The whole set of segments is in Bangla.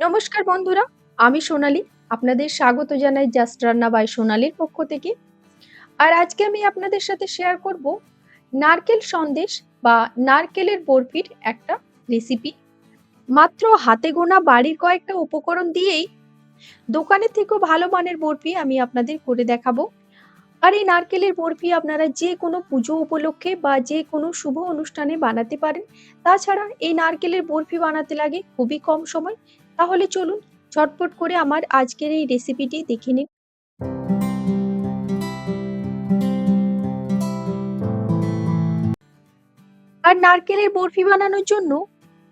নমস্কার বন্ধুরা, আমি সোনালি। আপনাদের স্বাগত জানাই জাস্ট রান্না বাই সোনালির পক্ষ থেকে। আর আজকে আমি আপনাদের সাথে শেয়ার করব নারকেল সন্দেশ বা নারকেলের বরফির একটা রেসিপি মাত্র হাতে গোনা বাড়ির কয়েকটা উপকরণ দিয়েই দোকানের থেকেও ভালো মানের বরফি আমি আপনাদের করে দেখাবো। আর এই নারকেলের বরফি আপনারা যে কোনো পুজো উপলক্ষে বা যে কোনো শুভ অনুষ্ঠানে বানাতে পারেন। তাছাড়া এই নারকেলের বরফি বানাতে লাগে খুবই কম সময় তাহলে চলুন ঝটপট করে আমার আজকের এই রেসিপিটি দেখে নিন আর নারকেলের বরফি বানানোর জন্য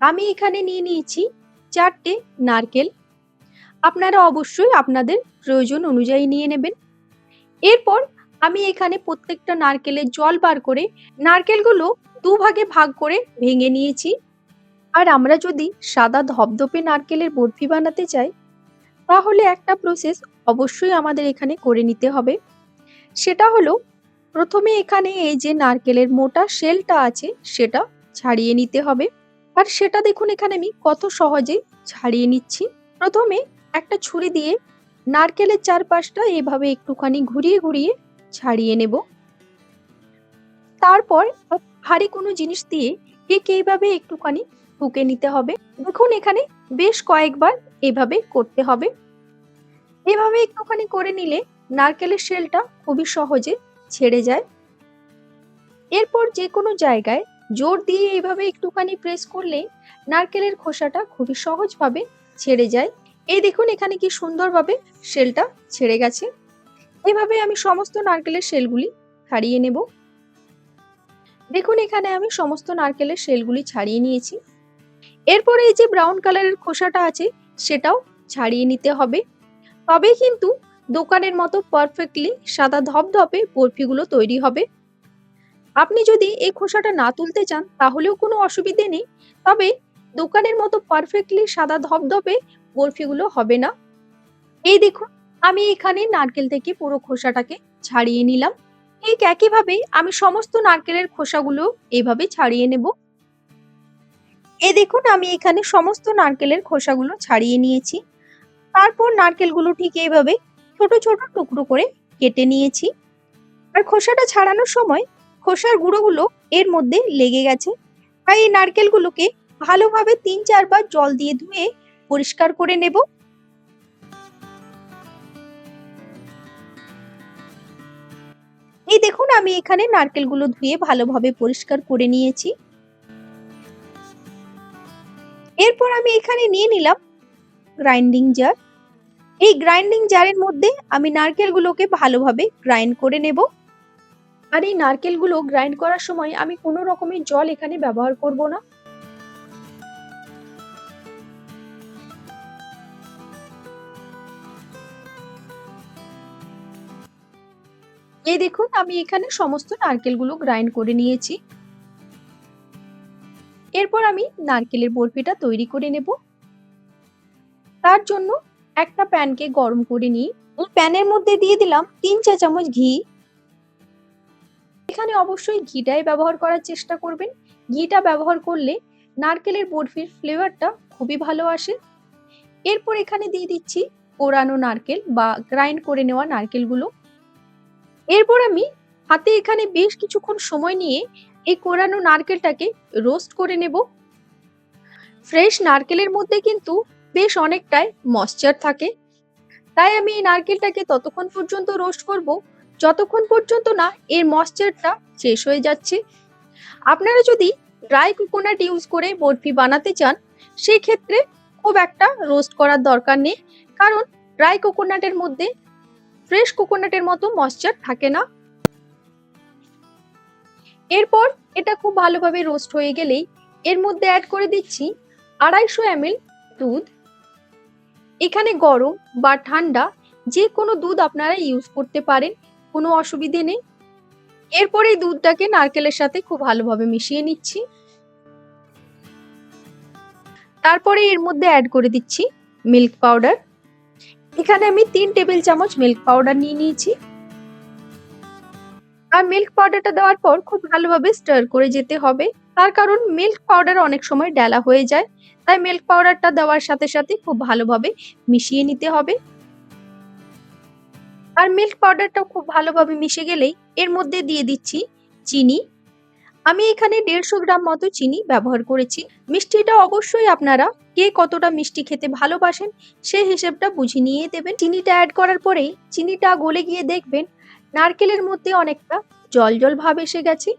আমি এখানে নিয়ে নিয়েছি চারটে নারকেল। আপনারা অবশ্যই আপনাদের প্রয়োজন অনুযায়ী নিয়ে নেবেন। এরপর আমি এখানে প্রত্যেকটা নারকেলের জল বার করে নারকেলগুলো দুভাগে ভাগ করে ভেঙে নিয়েছি। আর আমরা যদি সাদা ধপধপে নারকেলের বরফি বানাতে চাই, তাহলে একটা প্রসেস অবশ্যই আমাদের এখানে করে নিতে হবে। সেটা হলো, প্রথমে এখানে এই যে নারকেলের মোটা শেলটা আছে, সেটা ছাড়িয়ে নিতে হবে। আর সেটা দেখুন, এখানে আমি কত সহজে ছাড়িয়ে নিচ্ছি। প্রথমে একটা ছুরি দিয়ে নারকেলের চারপাশটা এভাবে একটুখানি ঘুরিয়ে ঘুরিয়ে ছাড়িয়ে নেব। তারপর ভারী কোনো জিনিস দিয়ে ঠিক এইভাবে একটুখানি ঠুকে নিতে হবে। দেখুন এখানে বেশ কয়েকবার এভাবে করতে হবে। এভাবে একটুখানি করে নিলে নারকেলের শেলটা খুবই সহজে ছেড়ে যায়। এরপর যে কোনো জায়গায় জোর দিয়ে এইভাবে একটুখানি প্রেস করলে নারকেলের খোসাটা খুবই সহজভাবে ছেড়ে যায়। এই দেখুন এখানে কি সুন্দরভাবে শেলটা ছেড়ে গেছে। এভাবে আমি সমস্ত নারকেলের শেলগুলি ছাড়িয়ে নেব। দেখুন এখানে আমি সমস্ত নারকেলের শেলগুলি ছাড়িয়ে নিয়েছি। এরপরে এই যে ব্রাউন কালারের খোসাটা আছে, সেটাও ছাড়িয়ে নিতে হবে। তবেই কিন্তু দোকানের মতো পারফেক্টলি সাদা ধপধপে বরফিগুলো তৈরি হবে। আপনি যদি এই খোসাটা না তুলতে চান, তাহলেও কোনো অসুবিধে নেই। তবে দোকানের মতো পারফেক্টলি সাদা ধপধপে বরফিগুলো হবে না। এই দেখুন, আমি এখানে নারকেল থেকে পুরো খোসাটাকে ছাড়িয়ে নিলাম। ঠিক একইভাবে আমি সমস্ত নারকেলের খোসাগুলো এইভাবে ছাড়িয়ে নেব। এই দেখুন, আমি এখানে সমস্ত নারকেলের খোসাগুলো ছাড়িয়ে নিয়েছি। তারপর নারকেলগুলো ঠিক এইভাবে ছোট ছোট টুকরো করে কেটে নিয়েছি। আর খোসাটা ছাড়ানোর সময় খোসার গুঁড়োগুলো এর মধ্যে লেগে গেছে। তাই এই নারকেলগুলোকে ভালোভাবে তিন, চারবার জল দিয়ে ধুয়ে পরিষ্কার করে নেব। এই দেখুন, আমি এখানে নারকেলগুলো ধুয়ে ভালোভাবে পরিষ্কার করে নিয়েছি। এরপর আমি এখানে নিয়ে নিলাম গ্রাইন্ডিং জার এই গ্রাইন্ডিং জারের মধ্যে আমি নারকেলগুলোকে ভালোভাবে গ্রাইন্ড করে নেব। আর এই নারকেলগুলো গ্রাইন্ড করার সময় আমি কোনো রকমের জল এখানে ব্যবহার করব না। এই দেখুন, আমি এখানে সমস্ত নারকেলগুলো গ্রাইন্ড করে নিয়েছি। এরপর আমি নারকেলের বরফিটা তৈরি করে নেব। তার জন্য একটা প্যানকে গরম করে নিই প্যানের মধ্যে দিয়ে দিলাম তিন চা চামচ ঘি। এখানে অবশ্যই ঘিটাই ব্যবহার করার চেষ্টা করবেন। ঘিটা ব্যবহার করলে নারকেলের বরফির ফ্লেভারটা খুবই ভালো আসে। এরপর এখানে দিয়ে দিচ্ছি কোরানো নারকেল বা গ্রাইন্ড করে নেওয়া নারকেলগুলো। এরপর আমি হাতে এখানে বেশ কিছুক্ষণ সময় নিয়ে এই কোরানো নারকেলটাকে রোস্ট করে নেব। ফ্রেশ নারকেলের মধ্যে কিন্তু বেশ অনেকটাই ময়শ্চার থাকে। তাই আমি এই নারকেলটাকে ততক্ষণ পর্যন্ত রোস্ট করব। যতক্ষণ পর্যন্ত না এর ময়শ্চারটা শেষ হয়ে যাচ্ছে। আপনারা যদি ড্রাই কোকোনাট ইউজ করে বরফি বানাতে চান সেই ক্ষেত্রে খুব একটা রোস্ট করার দরকার নেই। কারণ ড্রাই কোকোনাটের মধ্যে ফ্রেশ কোকোনাটের মতো ময়শ্চার থাকে না। এরপর এটা খুব ভালোভাবে রোস্ট হয়ে গেলেই এর মধ্যে অ্যাড করে দিচ্ছি আড়াইশো এমএল দুধ। এখানে গরম বা ঠান্ডা যে কোনো দুধ আপনারা ইউজ করতে পারেন, কোনো অসুবিধে নেই। এরপর এই দুধটাকে নারকেলের সাথে খুব ভালোভাবে মিশিয়ে নিচ্ছি। তারপরে এর মধ্যে অ্যাড করে দিচ্ছি মিল্ক পাউডার এখানে আমি তিন টেবিল চামচ মিল্ক পাউডার নিয়ে নিয়েছি। আর মিল্ক পাউডারটা দেওয়ার পর খুব ভালোভাবে স্টার করে যেতে হবে। তার কারণ মিল্ক পাউডার অনেক সময় ডেলা হয়ে যায়। তাই মিল্ক পাউডারটা দেওয়ার সাথে সাথে খুব ভালোভাবে মিশিয়ে নিতে হবে। আর মিল্ক পাউডারটা খুব ভালোভাবে মিশে গেলেই এর মধ্যে দিয়ে দিচ্ছি চিনি আমি এখানে দেড়শো গ্রাম মতো চিনি ব্যবহার করেছি। মিষ্টিটা অবশ্যই আপনারা কে কতটা মিষ্টি খেতে ভালোবাসেন সেই হিসেবটা বুঝে নিয়ে দেবেন। চিনিটা অ্যাড করার পরেই চিনিটা গলে গিয়ে দেখবেন নারকেলের মধ্যে অনেকটা জল জল ভাব এসে গেছে।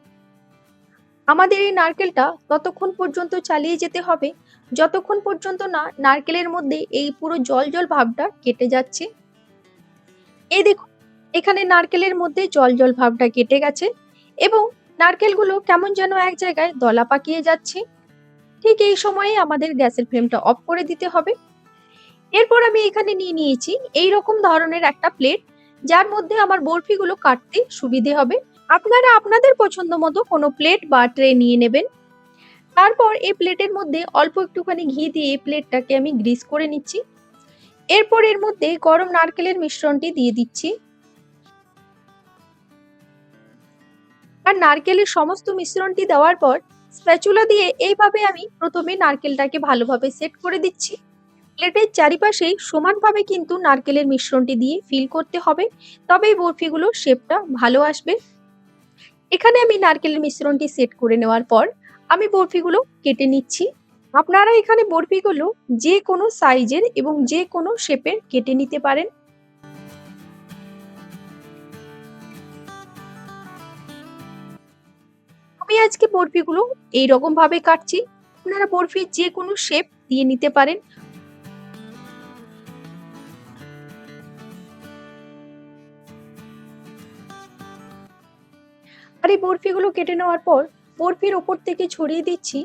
আমাদের এই নারকেলটা ততক্ষণ পর্যন্ত চালিয়ে যেতে হবে। যতক্ষণ পর্যন্ত না নারকেলের মধ্যে এই পুরো জল জল ভাবটা কেটে যাচ্ছে। এই দেখুন, এখানে নারকেলের মধ্যে জল জল ভাবটা কেটে গেছে এবং নারকেলগুলো কেমন যেন এক জায়গায় দলা পাকিয়ে যাচ্ছে। ঠিক এই সময়ে আমাদের গ্যাসের ফ্লেমটা অফ করে দিতে হবে। এরপর আমি এখানে নিয়ে নিয়েছি এই রকম ধরনের একটা প্লেট, যার মধ্যে আমার বরফিগুলো কাটতে সুবিধে হবে। আপনারা আপনাদের পছন্দ মতো কোনো প্লেট বা ট্রে নিয়ে নেবেন। তারপর এই প্লেটের মধ্যে অল্প একটুখানি ঘি দিয়ে প্লেটটাকে আমি গ্রিস করে নিচ্ছি। এরপর এর মধ্যে গরম নারকেলের মিশ্রণটি দিয়ে দিচ্ছি। আর নারকেলের সমস্ত মিশ্রণটি দেওয়ার পর স্প্যাচুলা দিয়ে এইভাবে আমি প্রথমে নারকেলটাকে ভালোভাবে সেট করে দিচ্ছি। প্লেটের চারিপাশে সমানভাবে কিন্তু নারকেলের মিশ্রণটি দিয়ে ফিল করতে হবে তবেই বরফিগুলোর শেপটা ভালো আসবে। এখানে আমি নারকেলের মিশ্রণটি সেট করে নেওয়ার পর আমি বরফিগুলো কেটে নিচ্ছি। আপনারা এখানে বরফিগুলো যে কোনো সাইজের এবং যে কোনো শেপের কেটে নিতে পারেন। আজকে বরফিগুলো এইরকম ভাবে কাটছি। আপনারা বরফির যে কোনো শেপ দিয়ে নিতে পারেন। আর এই বরফিগুলো কেটে নেওয়ার পর বরফির ওপর থেকে ছড়িয়ে দিচ্ছি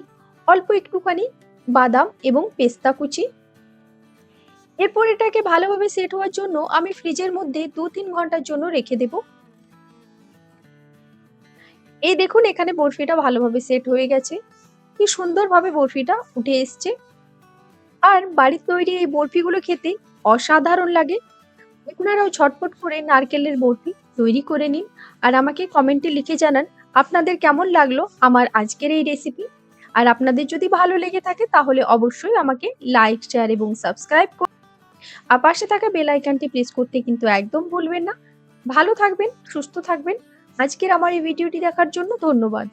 অল্প একটুখানি বাদাম এবং পেস্তা কুচি। এরপর এটাকে ভালোভাবে সেট হওয়ার জন্য আমি ফ্রিজের মধ্যে দু তিন ঘণ্টার জন্য রেখে দেব। এই দেখুন, এখানে বরফিটা ভালোভাবে সেট হয়ে গেছে। কি সুন্দরভাবে বরফিটা উঠে এসছে। আর বাড়ির তৈরি এই বরফিগুলো খেতে অসাধারণ লাগে। আপনারাও ঝটপট করে নারকেলের বরফি তৈরি করে নিন। আর আমাকে কমেন্টে লিখে জানান, আপনাদের কেমন লাগল আমার আজকের এই রেসিপি আর আপনাদের যদি ভালো লেগে থাকে, তাহলে অবশ্যই আমাকে লাইক শেয়ার এবং সাবস্ক্রাইব করুন আর পাশে থাকা বেল আইকনটি প্রেস করতে কিন্তু একদম ভুলবেন না। ভালো থাকবেন, সুস্থ থাকবেন। আজকের আমার এই ভিডিওটি দেখার জন্য ধন্যবাদ।